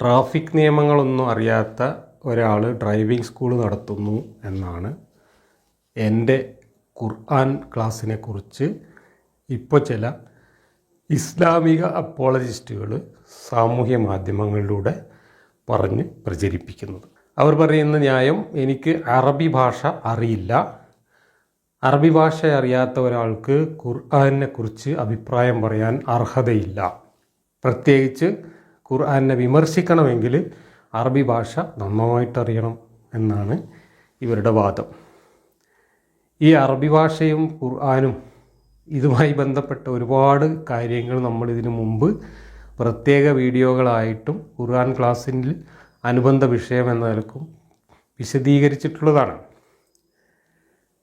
Traffic നിയമങ്ങളൊന്നും അറിയാത്ത ഒരാൾ driving school നടത്തുന്നു എന്നാണ് എന്റെ ഖുർആൻ ക്ലാസ്സിനെ കുറിച്ച് ഇപ്പോൾ ചില ഇസ്ലാമിക അപ്പോളജിസ്റ്റുകൾ സാമൂഹ്യ മാധ്യമങ്ങളിലൂടെ പറഞ്ഞ് പ്രചരിപ്പിക്കുന്നത്. അവർ പറയുന്ന ന്യായം എനിക്ക് അറബി ഭാഷ അറിയില്ല. അറബി ഭാഷ അറിയാത്ത ഒരാൾക്ക് ഖുർആനെ കുറിച്ച് അഭിപ്രായം പറയാൻ അർഹതയില്ല. പ്രത്യേകിച്ച് ഖുർആനെ വിമർശിക്കണമെങ്കിൽ അറബി ഭാഷ നന്നായിട്ടറിയണം എന്നാണ് ഇവരുടെ വാദം. ഈ അറബി ഭാഷയും ഖുർആാനും ഇതുമായി ബന്ധപ്പെട്ട ഒരുപാട് കാര്യങ്ങൾ നമ്മൾ ഇതിനു മുമ്പ് പ്രത്യേക വീഡിയോകളായിട്ടും ഖുർആൻ ക്ലാസ്സിൽ അനുബന്ധ വിഷയം എന്ന നിലക്കും വിശദീകരിച്ചിട്ടുള്ളതാണ്.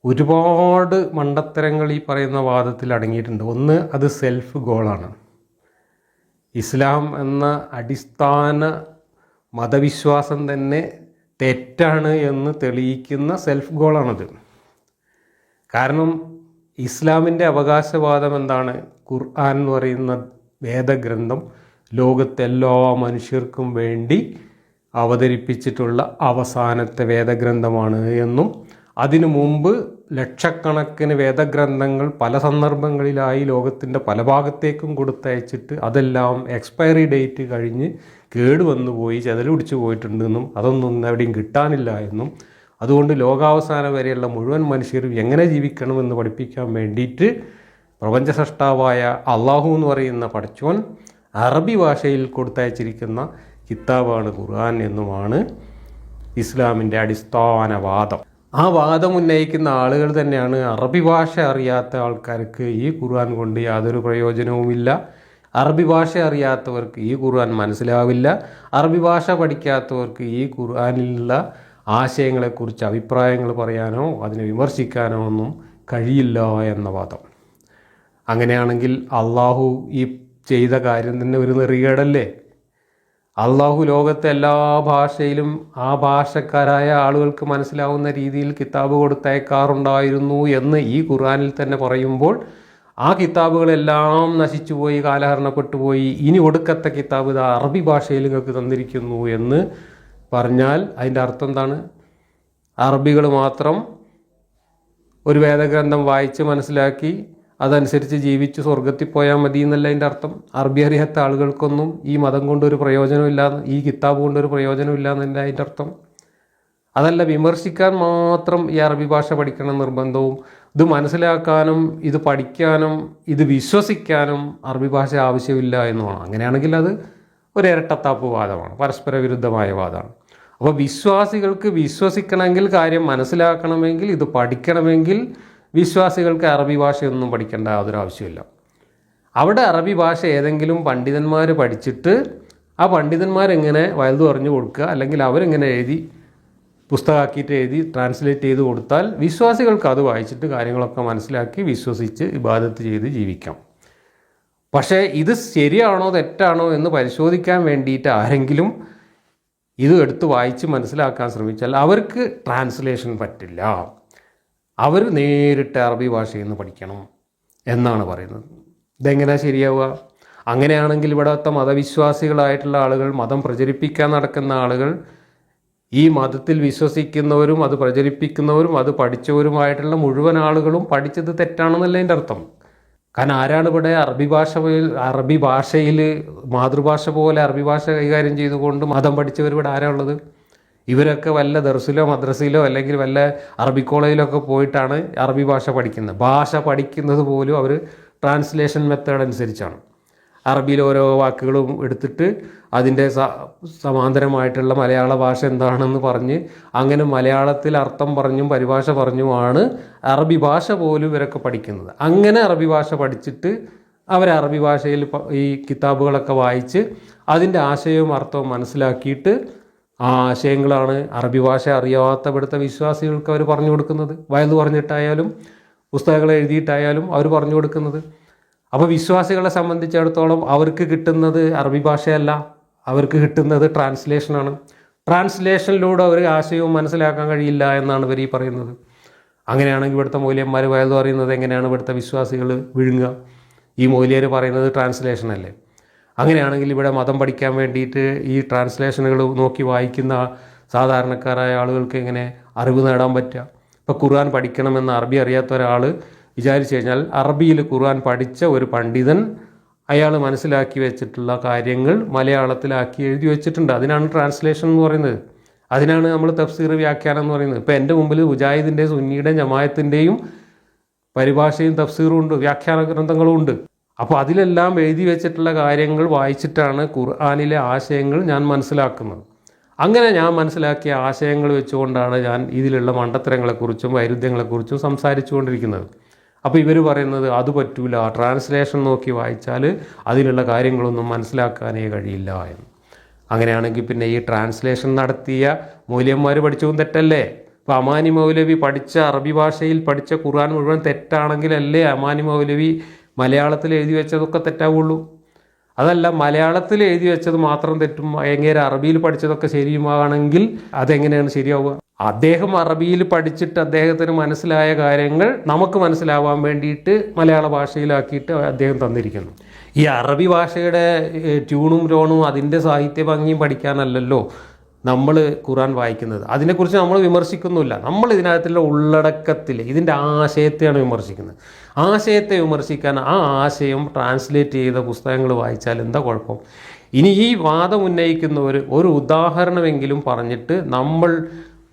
ഒരുപാട് മണ്ടത്തരങ്ങൾ ഈ പറയുന്ന വാദത്തിൽ അടങ്ങിയിട്ടുണ്ട്. ഒന്ന് അത് സെൽഫ് ഗോളാണ്. ഇസ്ലാം എന്ന അടിസ്ഥാന മതവിശ്വാസം തന്നെ തെറ്റാണ് എന്ന് തെളിയിക്കുന്ന സെൽഫ് ഗോളാണത്. കാരണം ഇസ്ലാമിന്റെ അവകാശവാദം എന്താണ്? ഖുർആൻ എന്ന് പറയുന്ന വേദഗ്രന്ഥം ലോകത്തെല്ലാ മനുഷ്യർക്കും വേണ്ടി അവതരിപ്പിച്ചിട്ടുള്ള അവസാനത്തെ വേദഗ്രന്ഥമാണ് എന്നും അതിനു മുമ്പ് ലക്ഷക്കണക്കിന് വേദഗ്രന്ഥങ്ങൾ പല സന്ദർഭങ്ങളിലായി ലോകത്തിന്റെ പല ഭാഗത്തേക്കും കൊടുത്തയച്ചിട്ട് അതെല്ലാം എക്സ്പയറി ഡേറ്റ് കഴിഞ്ഞ് കേടുവന്നു പോയി ചെതലുപിടിച്ച് പോയിട്ടുണ്ടെന്നും അതൊന്നും എവിടെയും കിട്ടാനില്ല എന്നും. അതുകൊണ്ട് ലോകാവസാനം വരെയുള്ള മുഴുവൻ മനുഷ്യരും എങ്ങനെ ജീവിക്കണമെന്ന് പഠിപ്പിക്കാൻ വേണ്ടിയിട്ട് പ്രപഞ്ചസൃഷ്ടാവായ അള്ളാഹു എന്ന് പറയുന്ന പഠിച്ചോൻ അറബി ഭാഷയിൽ കൊടുത്തയച്ചിരിക്കുന്ന കിതാബാണ് ഖുർആൻ എന്നുമാണ് ഇസ്ലാമിന്റെ അടിസ്ഥാന വാദം ആ വാദം ഉന്നയിക്കുന്ന ആളുകൾ തന്നെയാണ് അറബി ഭാഷ അറിയാത്ത ആൾക്കാർക്ക് ഈ ഖുർആൻ കൊണ്ട് യാതൊരു പ്രയോജനവുമില്ല. അറബി ഭാഷ അറിയാത്തവർക്ക് ഈ ഖുർആൻ മനസ്സിലാവില്ല. അറബി ഭാഷ പഠിക്കാത്തവർക്ക് ഈ ഖുർആനിലുള്ള ആശയങ്ങളെക്കുറിച്ച് അഭിപ്രായങ്ങൾ പറയാനോ അതിനെ വിമർശിക്കാനോ ഒന്നും കഴിയില്ല എന്ന വാദം. അങ്ങനെയാണെങ്കിൽ അള്ളാഹു ഈ ചെയ്ത കാര്യം തന്നെ ഒരു നെറികേടല്ലേ? അള്ളാഹു ലോകത്തെ എല്ലാ ഭാഷയിലും ആ ഭാഷക്കാരായ ആളുകൾക്ക് മനസ്സിലാവുന്ന രീതിയിൽ കിതാബ് കൊടുത്തയക്കാറുണ്ടായിരുന്നു എന്ന് ഈ ഖുർആനിൽ തന്നെ പറയുമ്പോൾ ആ കിതാബുകളെല്ലാം നശിച്ചുപോയി കാലഹരണപ്പെട്ടുപോയി ഇനി ഒടുക്കത്തെ കിതാബ് ഇത് അറബി ഭാഷയിൽ നിങ്ങൾക്ക് തന്നിരിക്കുന്നു എന്ന് പറഞ്ഞാൽ അതിന്റെ അർത്ഥം എന്താണ്? അറബികൾ മാത്രം ഒരു വേദഗ്രന്ഥം വായിച്ച് മനസ്സിലാക്കി അതനുസരിച്ച് ജീവിച്ച് സ്വർഗത്തിൽ പോയാൽ മതി എന്നല്ല അതിന്റെ അർത്ഥം. അറബി അറിയാത്ത ആളുകൾക്കൊന്നും ഈ മതം കൊണ്ടൊരു പ്രയോജനമില്ല ഈ കിതാബ് കൊണ്ടൊരു പ്രയോജനമില്ല എന്നല്ല അതിന്റെ അർത്ഥം. അതല്ല വിമർശിക്കാൻ മാത്രം ഈ അറബി ഭാഷ പഠിക്കണം നിർബന്ധവും. ഇത് മനസ്സിലാക്കാനും ഇത് പഠിക്കാനും ഇത് വിശ്വസിക്കാനും അറബി ഭാഷ ആവശ്യമില്ല എന്നുമാണ് അങ്ങനെയാണെങ്കിൽ അത് ഒരു ഇരട്ടത്താപ്പ് വാദമാണ് പരസ്പര വിരുദ്ധമായ വാദമാണ്. അപ്പോൾ വിശ്വാസികൾക്ക് വിശ്വസിക്കണമെങ്കിൽ കാര്യം മനസ്സിലാക്കണമെങ്കിൽ ഇത് പഠിക്കണമെങ്കിൽ വിശ്വാസികൾക്ക് അറബി ഭാഷയൊന്നും പഠിക്കേണ്ട യാതൊരു ആവശ്യമില്ല അവിടെ അറബി ഭാഷ ഏതെങ്കിലും പണ്ഡിതന്മാർ പഠിച്ചിട്ട് ആ പണ്ഡിതന്മാരെങ്ങനെ വയലു പറഞ്ഞു കൊടുക്കുക അല്ലെങ്കിൽ അവരെങ്ങനെ എഴുതി പുസ്തകമാക്കിയിട്ട് എഴുതി ട്രാൻസ്ലേറ്റ് ചെയ്ത് കൊടുത്താൽ വിശ്വാസികൾക്ക് അത് വായിച്ചിട്ട് കാര്യങ്ങളൊക്കെ മനസ്സിലാക്കി വിശ്വസിച്ച് ഇബാദത്ത് ചെയ്ത് ജീവിക്കാം. പക്ഷേ ഇത് ശരിയാണോ തെറ്റാണോ എന്ന് പരിശോധിക്കാൻ വേണ്ടിയിട്ട് ആരെങ്കിലും ഇത് എടുത്ത് വായിച്ച് മനസ്സിലാക്കാൻ ശ്രമിച്ചാൽ അവർക്ക് ട്രാൻസ്ലേഷൻ പറ്റില്ല. അവർ നേരിട്ട് അറബി ഭാഷയിൽ നിന്ന് പഠിക്കണം എന്നാണ് പറയുന്നത്. ഇതെങ്ങനെ ശരിയാവുക? അങ്ങനെയാണെങ്കിൽ ഇവിടുത്തെ മതവിശ്വാസികളായിട്ടുള്ള ആളുകൾ മതം പ്രചരിപ്പിക്കാൻ നടക്കുന്ന ആളുകൾ ഈ മതത്തിൽ വിശ്വസിക്കുന്നവരും അത് പ്രചരിപ്പിക്കുന്നവരും അത് പഠിച്ചവരുമായിട്ടുള്ള മുഴുവൻ ആളുകളും പഠിച്ചത് തെറ്റാണെന്നല്ല എന്റെ അർത്ഥം? കാരണം ആരാണ് ഇവിടെ അറബി ഭാഷ അറബി ഭാഷയിൽ മാതൃഭാഷ പോലെ അറബി ഭാഷ കൈകാര്യം ചെയ്തുകൊണ്ട് മതം പഠിച്ചവർ ഇവിടെ ആരാ ഉള്ളത്? ഇവരൊക്കെ വല്ല ദർസിലോ മദ്രസയിലോ അല്ലെങ്കിൽ വല്ല അറബി കോളേജിലൊക്കെ പോയിട്ടാണ് അറബി ഭാഷ പഠിക്കുന്നത്. ഭാഷ പഠിക്കുന്നത് പോലും അവർ ട്രാൻസ്ലേഷൻ മെത്തേഡ് അനുസരിച്ചാണ്. അറബിയിൽ ഓരോ വാക്കുകളും എടുത്തിട്ട് അതിന്റെ സമാന്തരമായിട്ടുള്ള മലയാള ഭാഷ എന്താണെന്ന് പറഞ്ഞ് അങ്ങനെ മലയാളത്തിൽ അർത്ഥം പറഞ്ഞും പരിഭാഷ പറഞ്ഞുമാണ് അറബി ഭാഷ പോലും ഇവരൊക്കെ പഠിക്കുന്നത്. അങ്ങനെ അറബി ഭാഷ പഠിച്ചിട്ട് അവർ അറബി ഭാഷയിൽ ഈ കിതാബുകളൊക്കെ വായിച്ച് അതിന്റെ ആശയവും അർത്ഥവും മനസ്സിലാക്കിയിട്ട് ആ ആശയങ്ങളാണ് അറബി ഭാഷ അറിയാത്ത ഇവിടുത്തെ വിശ്വാസികൾക്ക് അവർ പറഞ്ഞു കൊടുക്കുന്നത്. വയലു പറഞ്ഞിട്ടായാലും പുസ്തകങ്ങൾ എഴുതിയിട്ടായാലും അവർ പറഞ്ഞു കൊടുക്കുന്നത്. അപ്പോൾ വിശ്വാസികളെ സംബന്ധിച്ചിടത്തോളം അവർക്ക് കിട്ടുന്നത് അറബി ഭാഷയല്ല. അവർക്ക് കിട്ടുന്നത് ട്രാൻസ്ലേഷനാണ് ട്രാൻസ്ലേഷനിലൂടെ അവർ ആശയവും മനസ്സിലാക്കാൻ കഴിയില്ല എന്നാണ് ഇവർ ഈ പറയുന്നത്. അങ്ങനെയാണെങ്കിൽ ഇവിടുത്തെ മൗലിയന്മാർ വയലു പറയുന്നത് എങ്ങനെയാണ് ഇവിടുത്തെ വിശ്വാസികൾ വിഴുങ്ങുക? ഈ മൗലിയർ പറയുന്നത് ട്രാൻസ്ലേഷൻ അല്ലേ? അങ്ങനെയാണെങ്കിൽ ഇവിടെ മതം പഠിക്കാൻ വേണ്ടിയിട്ട് ഈ ട്രാൻസ്ലേഷനുകൾ നോക്കി വായിക്കുന്ന സാധാരണക്കാരായ ആളുകൾക്ക് എങ്ങനെ അറിവ് നേടാൻ പറ്റുക? ഇപ്പോൾ ഖുർആൻ പഠിക്കണമെന്ന് അറബി അറിയാത്ത ഒരാൾ വിചാരിച്ചു കഴിഞ്ഞാൽ അറബിയിൽ ഖുർആൻ പഠിച്ച ഒരു പണ്ഡിതൻ അയാൾ മനസ്സിലാക്കി വെച്ചിട്ടുള്ള കാര്യങ്ങൾ മലയാളത്തിലാക്കി എഴുതി വെച്ചിട്ടുണ്ട്. അതിനാണ് ട്രാൻസ്ലേഷൻ എന്ന് പറയുന്നത്. അതിനാണ് നമ്മൾ തഫ്സീർ വ്യാഖ്യാനം എന്ന് പറയുന്നത്. ഇപ്പോൾ എന്റെ മുമ്പിൽ മുജാഹിദിന്റെ സുന്നിയുടെയും ജമായത്തിന്റെയും പരിഭാഷയും തഫ്സീറും ഉണ്ട് വ്യാഖ്യാന ഗ്രന്ഥങ്ങളും ഉണ്ട്. അപ്പോൾ അതിലെല്ലാം എഴുതി വെച്ചിട്ടുള്ള കാര്യങ്ങൾ വായിച്ചിട്ടാണ് ഖുർആാനിലെ ആശയങ്ങൾ ഞാൻ മനസ്സിലാക്കുന്നത്. അങ്ങനെ ഞാൻ മനസ്സിലാക്കിയ ആശയങ്ങൾ വെച്ചുകൊണ്ടാണ് ഞാൻ ഇതിലുള്ള മണ്ടത്തരങ്ങളെക്കുറിച്ചും വൈരുദ്ധ്യങ്ങളെക്കുറിച്ചും സംസാരിച്ചു കൊണ്ടിരിക്കുന്നത് അപ്പോൾ ഇവർ പറയുന്നത് അത് പറ്റൂല ട്രാൻസ്ലേഷൻ നോക്കി വായിച്ചാൽ അതിലുള്ള കാര്യങ്ങളൊന്നും മനസ്സിലാക്കാനേ കഴിയില്ല എന്ന്. അങ്ങനെയാണെങ്കിൽ പിന്നെ ഈ ട്രാൻസ്ലേഷൻ നടത്തിയ മൂല്യന്മാർ പഠിച്ചതും തെറ്റല്ലേ? ഇപ്പോൾ അമാനി മൗലവി പഠിച്ച അറബി ഭാഷയിൽ പഠിച്ച ഖുർആൻ മുഴുവൻ തെറ്റാണെങ്കിലല്ലേ അമാനി മൗലവി മലയാളത്തിൽ എഴുതി വെച്ചതൊക്കെ തെറ്റാവുള്ളൂ. അതല്ല മലയാളത്തിൽ എഴുതി വെച്ചത് മാത്രം തെറ്റും എങ്ങനെ അറബിയിൽ പഠിച്ചതൊക്കെ ശരിയുമാണെങ്കിൽ അതെങ്ങനെയാണ് ശരിയാവുക? അദ്ദേഹം അറബിയിൽ പഠിച്ചിട്ട് അദ്ദേഹത്തിന് മനസ്സിലായ കാര്യങ്ങൾ നമുക്ക് മനസ്സിലാവാൻ വേണ്ടിയിട്ട് മലയാള ഭാഷയിലാക്കിയിട്ട് അദ്ദേഹം തന്നിരിക്കുന്നു. ഈ അറബി ഭാഷയുടെ ട്യൂണും രോണും അതിന്റെ സാഹിത്യ ഭംഗിയും പഠിക്കാനല്ലല്ലോ. നമ്മൾ ഖുറാൻ വായിക്കുന്നത്. അതിനെക്കുറിച്ച് നമ്മൾ വിമർശിക്കുന്നില്ല നമ്മൾ ഇതിനകത്തുള്ള ഉള്ളടക്കത്തിൽ ഇതിന്റെ ആശയത്തെയാണ് വിമർശിക്കുന്നത്. ആശയത്തെ വിമർശിക്കാൻ ആ ആശയം ട്രാൻസ്ലേറ്റ് ചെയ്ത പുസ്തകങ്ങൾ വായിച്ചാൽ എന്താ കുഴപ്പം? ഇനി ഈ വാദം ഉന്നയിക്കുന്നവർ ഒരു ഉദാഹരണമെങ്കിലും പറഞ്ഞിട്ട് നമ്മൾ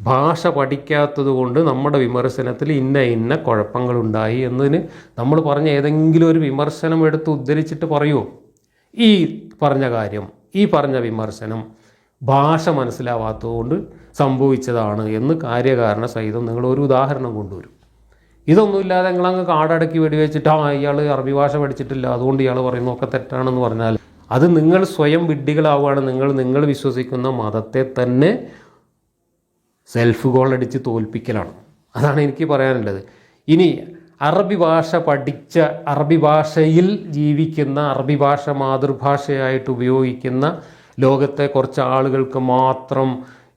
ഭാഷ പഠിക്കാത്തത് കൊണ്ട് നമ്മുടെ വിമർശനത്തിൽ ഇന്ന ഇന്ന കുഴപ്പങ്ങളുണ്ടായി എന്നതിന് നമ്മൾ പറഞ്ഞ ഏതെങ്കിലും ഒരു വിമർശനം എടുത്ത് ഉദ്ധരിച്ചിട്ട് പറയുമോ ഈ പറഞ്ഞ കാര്യം ഈ പറഞ്ഞ വിമർശനം ഭാഷ മനസ്സിലാവാത്തതുകൊണ്ട് സംഭവിച്ചതാണ് എന്ന് കാര്യകാരണ സഹിതം നിങ്ങൾ ഒരു ഉദാഹരണം കൊണ്ടുവരും. ഇതൊന്നുമില്ലാതെ നിങ്ങളങ്ങ് കാടടക്കി വെടിവെച്ചിട്ട് ആ ഇയാൾ അറബി ഭാഷ പഠിച്ചിട്ടില്ല അതുകൊണ്ട് ഇയാൾ പറയുന്നതൊക്കെ തെറ്റാണെന്ന് പറഞ്ഞാൽ അത് നിങ്ങൾ സ്വയം വിഡ്ഢികളാവുകയാണ്. നിങ്ങൾ നിങ്ങൾ വിശ്വസിക്കുന്ന മതത്തെ തന്നെ സെൽഫ് ഗോൾ അടിച്ച് തോൽപ്പിക്കലാണ്. അതാണ് എനിക്ക് പറയാനുള്ളത്. ഇനി അറബി ഭാഷ പഠിച്ച അറബി ഭാഷയിൽ ജീവിക്കുന്ന അറബി ഭാഷ മാതൃഭാഷയായിട്ട് ഉപയോഗിക്കുന്ന ലോകത്തെ കുറച്ച് ആളുകൾക്ക് മാത്രം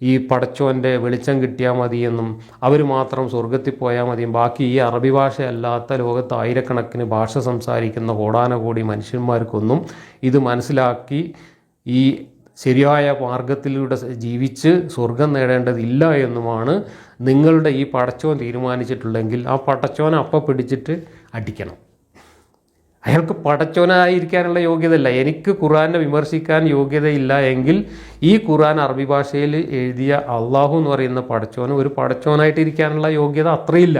ഈ പടച്ചോന്റെ വെളിച്ചം കിട്ടിയാൽ മതിയെന്നും അവർ മാത്രം സ്വർഗത്തിൽ പോയാൽ മതിയും ബാക്കി ഈ അറബി ഭാഷയല്ലാത്ത ലോകത്ത് ആയിരക്കണക്കിന് ഭാഷ സംസാരിക്കുന്ന കോടാനകോടി മനുഷ്യന്മാർക്കൊന്നും ഇത് മനസ്സിലാക്കി ഈ ശരിയായ മാർഗത്തിലൂടെ ജീവിച്ച് സ്വർഗം നേടേണ്ടതില്ല എന്നുമാണ് നിങ്ങളുടെ ഈ പടച്ചോൻ തീരുമാനിച്ചിട്ടുള്ളെങ്കിൽ ആ പടച്ചോനെ അപ്പം പിടിച്ചിട്ട് അടിക്കണം. അയാൾക്ക് പടച്ചോനായിരിക്കാനുള്ള യോഗ്യതയില്ല. എനിക്ക് ഖുറാനെ വിമർശിക്കാൻ യോഗ്യതയില്ല എങ്കിൽ ഈ ഖുറാൻ അറബി ഭാഷയിൽ എഴുതിയ അള്ളാഹു എന്ന് പറയുന്ന പടച്ചോന് ഒരു പടച്ചോനായിട്ട് ഇരിക്കാനുള്ള യോഗ്യത അത്രയില്ല.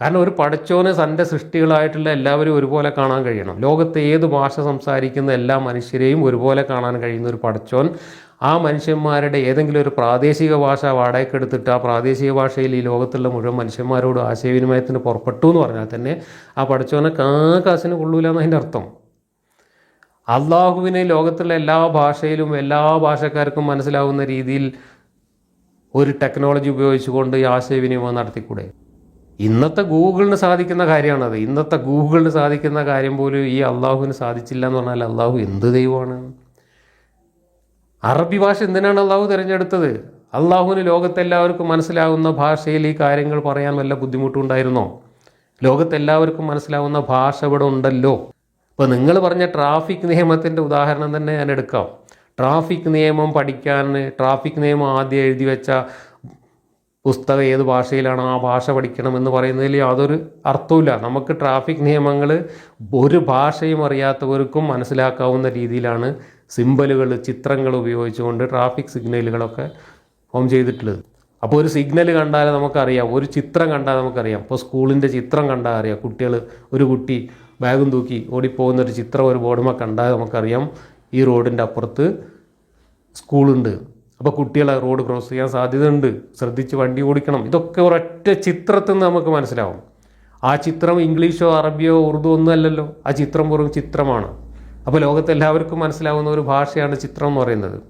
കാരണം ഒരു പടച്ചോന് തന്റെ സൃഷ്ടികളായിട്ടുള്ള എല്ലാവരും ഒരുപോലെ കാണാൻ കഴിയണം. ലോകത്തെ ഏത് ഭാഷ സംസാരിക്കുന്ന എല്ലാ മനുഷ്യരെയും ഒരുപോലെ കാണാൻ കഴിയുന്ന ഒരു പടച്ചോൻ ആ മനുഷ്യന്മാരുടെ ഏതെങ്കിലും ഒരു പ്രാദേശിക ഭാഷ വാടകയ്ക്കെടുത്തിട്ട് ആ പ്രാദേശിക ഭാഷയിൽ ഈ ലോകത്തുള്ള മുഴുവൻ മനുഷ്യന്മാരോട് ആശയവിനിമയത്തിന് പുറപ്പെട്ടു എന്ന് പറഞ്ഞാൽ തന്നെ ആ പടച്ചോനെ കാക്കാസിന് കൊള്ളൂല എന്നതിന്റെ അർത്ഥം. അള്ളാഹുവിനെ ലോകത്തുള്ള എല്ലാ ഭാഷയിലും എല്ലാ ഭാഷക്കാർക്കും മനസ്സിലാവുന്ന രീതിയിൽ ഒരു ടെക്നോളജി ഉപയോഗിച്ചുകൊണ്ട് ഈ ആശയവിനിമയം നടത്തിക്കൂടെ? ഇന്നത്തെ ഗൂഗിളിന് സാധിക്കുന്ന കാര്യമാണത്. ഇന്നത്തെ ഗൂഗിളിന് സാധിക്കുന്ന കാര്യം പോലും ഈ അള്ളാഹുവിന് സാധിച്ചില്ല എന്ന് പറഞ്ഞാൽ അള്ളാഹു എന്ത് ദൈവമാണ്? അറബി ഭാഷ എന്തിനാണ് അള്ളാഹു തിരഞ്ഞെടുത്തത്? അള്ളാഹുവിന് ലോകത്തെല്ലാവർക്കും മനസ്സിലാവുന്ന ഭാഷയിൽ ഈ കാര്യങ്ങൾ പറയാൻ വല്ല ബുദ്ധിമുട്ടുണ്ടായിരുന്നോ? ലോകത്തെല്ലാവർക്കും മനസ്സിലാവുന്ന ഭാഷ ഇവിടെ ഉണ്ടല്ലോ. ഇപ്പോൾ നിങ്ങൾ പറഞ്ഞ ട്രാഫിക് നിയമത്തിന്റെ ഉദാഹരണം തന്നെ ഞാൻ എടുക്കാം. ട്രാഫിക് നിയമം പഠിക്കാൻ ട്രാഫിക് നിയമം ആദ്യം എഴുതി വെച്ച പുസ്തകം ഏത് ഭാഷയിലാണ് ആ ഭാഷ പഠിക്കണം എന്ന് പറയുന്നതിൽ യാതൊരു അർത്ഥവുമില്ല. നമുക്ക് ട്രാഫിക് നിയമങ്ങൾ ഒരു ഭാഷയും അറിയാത്തവർക്കും മനസ്സിലാക്കാവുന്ന രീതിയിലാണ് സിമ്പലുകൾ ചിത്രങ്ങൾ ഉപയോഗിച്ചുകൊണ്ട് ട്രാഫിക് സിഗ്നലുകളൊക്കെ ഫോം ചെയ്തിട്ടുള്ളത്. അപ്പോൾ ഒരു സിഗ്നൽ കണ്ടാൽ നമുക്കറിയാം ഒരു ചിത്രം കണ്ടാൽ നമുക്കറിയാം. ഇപ്പോൾ സ്കൂളിന്റെ ചിത്രം കണ്ടാൽ അറിയാം. കുട്ടികൾ ഒരു കുട്ടി ബാഗും തൂക്കി ഓടിപ്പോകുന്ന ഒരു ചിത്രം ഒരു ബോർഡുമ കണ്ടാൽ നമുക്കറിയാം ഈ റോഡിന്റെ അപ്പുറത്ത് സ്കൂളുണ്ട്. അപ്പോൾ കുട്ടികളെ റോഡ് ക്രോസ് ചെയ്യാൻ സാധ്യതയുണ്ട്. ശ്രദ്ധിച്ച് വണ്ടി ഓടിക്കണം. ഇതൊക്കെ ഒരൊറ്റ ചിത്രത്തിൽ നിന്ന് നമുക്ക് മനസ്സിലാവും. ആ ചിത്രം ഇംഗ്ലീഷോ അറബിയോ ഉറുദു ഒന്നും അല്ലല്ലോ. ആ ചിത്രം വെറും ചിത്രമാണ്. അപ്പോൾ ലോകത്ത് എല്ലാവർക്കും മനസ്സിലാവുന്ന ഒരു ഭാഷയാണ് ചിത്രം എന്ന് പറയുന്നത്.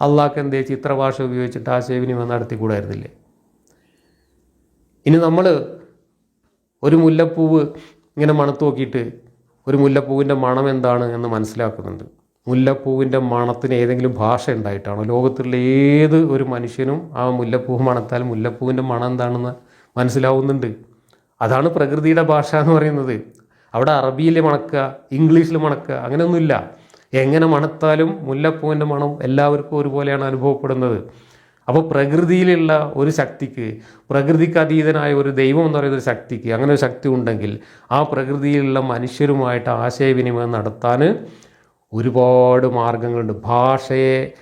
അള്ളാഹ്ക്ക് എന്തേ ചിത്രഭാഷ ഉപയോഗിച്ചിട്ട് ആശയവിനിമയം നടത്തിക്കൂടായിരുന്നില്ലേ? ഇനി നമ്മൾ ഒരു മുല്ലപ്പൂവ് ഇങ്ങനെ മണത്ത് നോക്കിയിട്ട് ഒരു മുല്ലപ്പൂവിന്റെ മണം എന്താണ് എന്ന് മനസ്സിലാക്കുന്നുണ്ട്. മുല്ലപ്പൂവിന്റെ മണത്തിന് ഏതെങ്കിലും ഭാഷ ഉണ്ടായിട്ടാണോ? ലോകത്തുള്ള ഏത് ഒരു മനുഷ്യനും ആ മുല്ലപ്പൂവ് മണത്താൽ മുല്ലപ്പൂവിന്റെ മണം എന്താണെന്ന് മനസ്സിലാവുന്നുണ്ട്. അതാണ് പ്രകൃതിയുടെ ഭാഷ എന്ന് പറയുന്നത്. അവിടെ അറബിയിൽ മണക്കുക ഇംഗ്ലീഷിൽ മണക്കുക അങ്ങനെയൊന്നുമില്ല. എങ്ങനെ മണത്താലും മുല്ലപ്പൂവിന്റെ മണം എല്ലാവർക്കും ഒരുപോലെയാണ് അനുഭവപ്പെടുന്നത്. അപ്പോൾ പ്രകൃതിയിലുള്ള ഒരു ശക്തിക്ക് പ്രകൃതിക്ക് അതീതനായ ഒരു ദൈവം എന്ന് പറയുന്ന ഒരു ശക്തിക്ക് അങ്ങനെ ഒരു ശക്തി ഉണ്ടെങ്കിൽ ആ പ്രകൃതിയിലുള്ള മനുഷ്യരുമായിട്ട് ആശയവിനിമയം നടത്താൻ ഒരുപാട് മാർഗങ്ങളുണ്ട്. ഭാഷയെ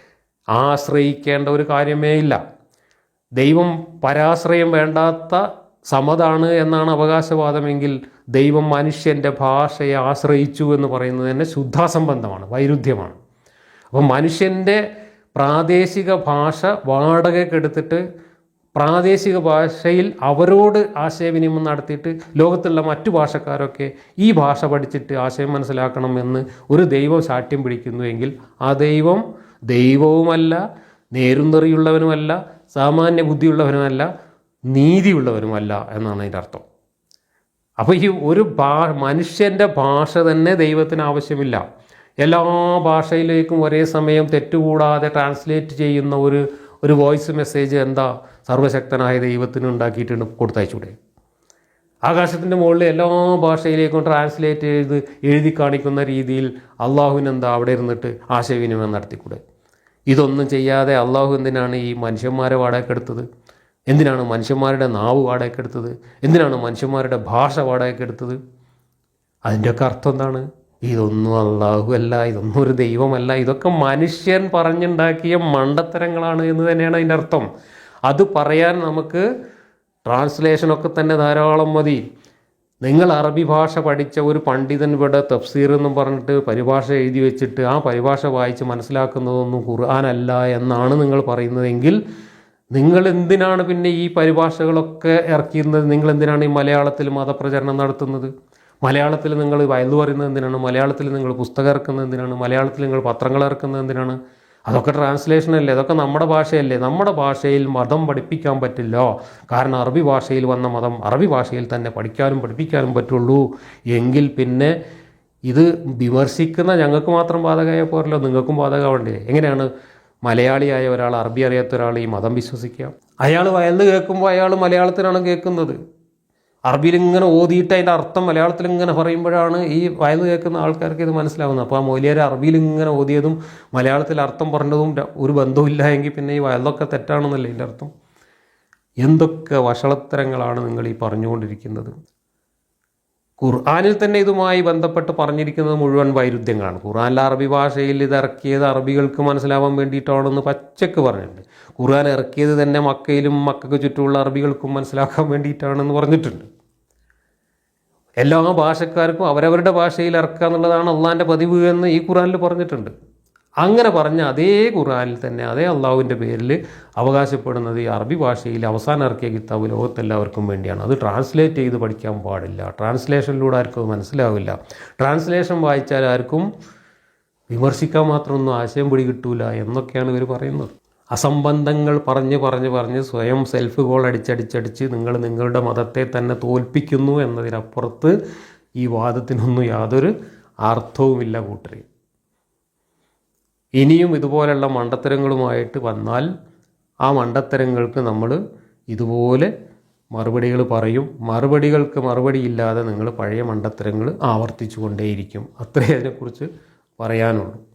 ആശ്രയിക്കേണ്ട ഒരു കാര്യമേ ഇല്ല. ദൈവം പരാശ്രയം വേണ്ടാത്ത സമതാണ് എന്നാണ് അവകാശവാദമെങ്കിൽ ദൈവം മനുഷ്യന്റെ ഭാഷയെ ആശ്രയിച്ചു എന്ന് പറയുന്നത് തന്നെ ശുദ്ധാസംബന്ധമാണ് വൈരുദ്ധ്യമാണ്. അപ്പം മനുഷ്യന്റെ പ്രാദേശിക ഭാഷ വാടകയ്ക്കെടുത്തിട്ട് പ്രാദേശിക ഭാഷയിൽ അവരോട് ആശയവിനിമയം നടത്തിയിട്ട് ലോകത്തുള്ള മറ്റു ഭാഷക്കാരൊക്കെ ഈ ഭാഷ പഠിച്ചിട്ട് ആശയം മനസ്സിലാക്കണം എന്ന് ഒരു ദൈവം ശാഠ്യം പിടിക്കുന്നുവെങ്കിൽ ആ ദൈവം ദൈവവുമല്ല നേരുന്നറിയുള്ളവനുമല്ല സാമാന്യ ബുദ്ധിയുള്ളവനുമല്ല നീതിയുള്ളവനുമല്ല എന്നാണ് അതിന്റെ അർത്ഥം. അപ്പോൾ ഈ ഒരു ഭാ മനുഷ്യന്റെ ഭാഷ തന്നെ ദൈവത്തിന് ആവശ്യമില്ല. എല്ലാ ഭാഷയിലേക്കും ഒരേ സമയം തെറ്റുകൂടാതെ ട്രാൻസ്ലേറ്റ് ചെയ്യുന്ന ഒരു ഒരു വോയിസ് മെസ്സേജ് എന്താ? സർവശക്തനായ ദൈവത്തിന് ഉണ്ടാക്കിയിട്ടുണ്ട് കൊടുത്തയച്ചൂടെ. ആകാശത്തിന്റെ മുകളിൽ എല്ലാ ഭാഷയിലേക്കും ട്രാൻസ്ലേറ്റ് ചെയ്ത് എഴുതി കാണിക്കുന്ന രീതിയിൽ അള്ളാഹുവിനെന്താ അവിടെ ഇരുന്നിട്ട് ആശയവിനിമയം നടത്തിക്കൂടെ? ഇതൊന്നും ചെയ്യാതെ അള്ളാഹു എന്തിനാണ് ഈ മനുഷ്യന്മാരെ വാടകയ്ക്കെടുത്തത് എന്തിനാണ് മനുഷ്യന്മാരുടെ നാവ് വാടകയ്ക്കെടുത്തത് എന്തിനാണ് മനുഷ്യന്മാരുടെ ഭാഷ വാടകയ്ക്കെടുത്തത് അതിന്റെയൊക്കെ അർത്ഥം എന്താണ്? ഇതൊന്നും അള്ളാഹു അല്ല ഇതൊന്നും ഒരു ദൈവമല്ല ഇതൊക്കെ മനുഷ്യൻ പറഞ്ഞുണ്ടാക്കിയ മണ്ടത്തരങ്ങളാണ് എന്ന് തന്നെയാണ് അതിന്റെ അർത്ഥം. അത് പറയാൻ നമുക്ക് ട്രാൻസ്ലേഷനൊക്കെ തന്നെ ധാരാളം മതി. നിങ്ങൾ അറബി ഭാഷ പഠിച്ച ഒരു പണ്ഡിതൻ ഇവിടെ തഫ്സീർ എന്നും പറഞ്ഞിട്ട് പരിഭാഷ എഴുതി വെച്ചിട്ട് ആ പരിഭാഷ വായിച്ച് മനസ്സിലാക്കുന്നതൊന്നും ഖുർആാനല്ല എന്നാണ് നിങ്ങൾ പറയുന്നതെങ്കിൽ നിങ്ങൾ എന്തിനാണ് പിന്നെ ഈ പരിഭാഷകളൊക്കെ ഇറക്കിയിരുന്നത്? നിങ്ങൾ എന്തിനാണ് ഈ മലയാളത്തിൽ മതപ്രചരണം നടത്തുന്നത്? മലയാളത്തിൽ നിങ്ങൾ വയലു പറയുന്നത് എന്തിനാണ്? മലയാളത്തിൽ നിങ്ങൾ പുസ്തകം ഇറക്കുന്നത് എന്തിനാണ്? മലയാളത്തിൽ നിങ്ങൾ പത്രങ്ങൾ ഇറക്കുന്നത് എന്തിനാണ്? അതൊക്കെ ട്രാൻസ്ലേഷൻ അല്ലേ? അതൊക്കെ നമ്മുടെ ഭാഷയല്ലേ? നമ്മുടെ ഭാഷയിൽ മതം പഠിപ്പിക്കാൻ പറ്റില്ല. കാരണം അറബി ഭാഷയിൽ വന്ന മതം അറബി ഭാഷയിൽ തന്നെ പഠിക്കാനും പഠിപ്പിക്കാനും പറ്റുള്ളൂ. എങ്കിൽ പിന്നെ ഇത് വിമർശിക്കുന്ന ഞങ്ങൾക്ക് മാത്രം ബാധകമായ പോരല്ലോ. നിങ്ങൾക്കും ബാധകമാവണ്ടേ? എങ്ങനെയാണ്? മലയാളിയായ ഒരാൾ അറബി അറിയാത്ത ഒരാൾ ഈ മതം വിശ്വസിക്കുക. അയാൾ വയലിൽ കേൾക്കുമ്പോൾ അയാൾ മലയാളത്തിലാണ് കേൾക്കുന്നത്. അറബിയിൽ ഇങ്ങനെ ഓതിയിട്ട് അതിന്റെ അർത്ഥം മലയാളത്തിൽ ഇങ്ങനെ പറയുമ്പോഴാണ് ഈ വയത് കേൾക്കുന്ന ആൾക്കാർക്ക് ഇത് മനസ്സിലാവുന്നത്. അപ്പോൾ ആ മൊലിയാർ അറബിയിൽ ഇങ്ങനെ ഓതിയതും മലയാളത്തിൽ അർത്ഥം പറഞ്ഞതും ഒരു ബന്ധമില്ല എങ്കിൽ പിന്നെ ഈ വയലൊക്കെ തെറ്റാണെന്നല്ലേ എന്റെ അർത്ഥം? എന്തൊക്കെ വഷളത്തരങ്ങളാണ് നിങ്ങൾ ഈ പറഞ്ഞുകൊണ്ടിരിക്കുന്നത്? ഖുർആാനിൽ തന്നെ ഇതുമായി ബന്ധപ്പെട്ട് പറഞ്ഞിരിക്കുന്നത് മുഴുവൻ വൈരുദ്ധ്യങ്ങളാണ്. ഖുർആാനിലെ അറബി ഭാഷയിൽ ഇത് ഇറക്കിയത് അറബികൾക്ക് മനസ്സിലാവാൻ വേണ്ടിയിട്ടാണെന്ന് പച്ചക്ക് പറഞ്ഞിട്ടുണ്ട്. ഖുർആൻ ഇറക്കിയത് തന്നെ മക്കയിലും മക്കൾക്ക് ചുറ്റുമുള്ള അറബികൾക്കും മനസ്സിലാക്കാൻ വേണ്ടിയിട്ടാണെന്ന് പറഞ്ഞിട്ടുണ്ട്. എല്ലാ ഭാഷക്കാർക്കും അവരവരുടെ ഭാഷയിൽ ഇറക്കുക എന്നുള്ളതാണ് അള്ളാഹിന്റെ പതിവ് എന്ന് ഈ ഖുറാനിൽ പറഞ്ഞിട്ടുണ്ട്. അങ്ങനെ പറഞ്ഞ അതേ ഖുറാനിൽ തന്നെ അതേ അള്ളാഹുവിന്റെ പേരിൽ അവകാശപ്പെടുന്നത് ഈ അറബി ഭാഷയിൽ അവസാനം ഇറക്കിയ കിതാബ് ലോകത്തെല്ലാവർക്കും വേണ്ടിയാണ്. അത് ട്രാൻസ്ലേറ്റ് ചെയ്ത് പഠിക്കാൻ പാടില്ല. ട്രാൻസ്ലേഷനിലൂടെ ആർക്കും അത് മനസ്സിലാവില്ല. ട്രാൻസ്ലേഷൻ വായിച്ചാൽ ആർക്കും വിമർശിക്കാൻ മാത്രമൊന്നും ആശയം പിടി എന്നൊക്കെയാണ് ഇവർ പറയുന്നത്. അസംബന്ധങ്ങൾ പറഞ്ഞ് പറഞ്ഞ് പറഞ്ഞ് സ്വയം സെൽഫ് ഗോൾ അടിച്ചടിച്ചടിച്ച് നിങ്ങൾ നിങ്ങളുടെ മതത്തെ തന്നെ തോൽപ്പിക്കുന്നു എന്നതിനപ്പുറത്ത് ഈ വാദത്തിനൊന്നും യാതൊരു അർത്ഥവുമില്ല കൂട്ടരെ. ഇനിയും ഇതുപോലെയുള്ള മണ്ടത്തരങ്ങളുമായിട്ട് വന്നാൽ ആ മണ്ടത്തരങ്ങൾക്ക് നമ്മൾ ഇതുപോലെ മറുപടികൾ പറയും. മറുപടികൾക്ക് മറുപടിയില്ലാതെ നിങ്ങൾ പഴയ മണ്ടത്തരങ്ങൾ ആവർത്തിച്ചു കൊണ്ടേയിരിക്കും അത്രേ അതിനെക്കുറിച്ച് പറയാനുള്ളൂ.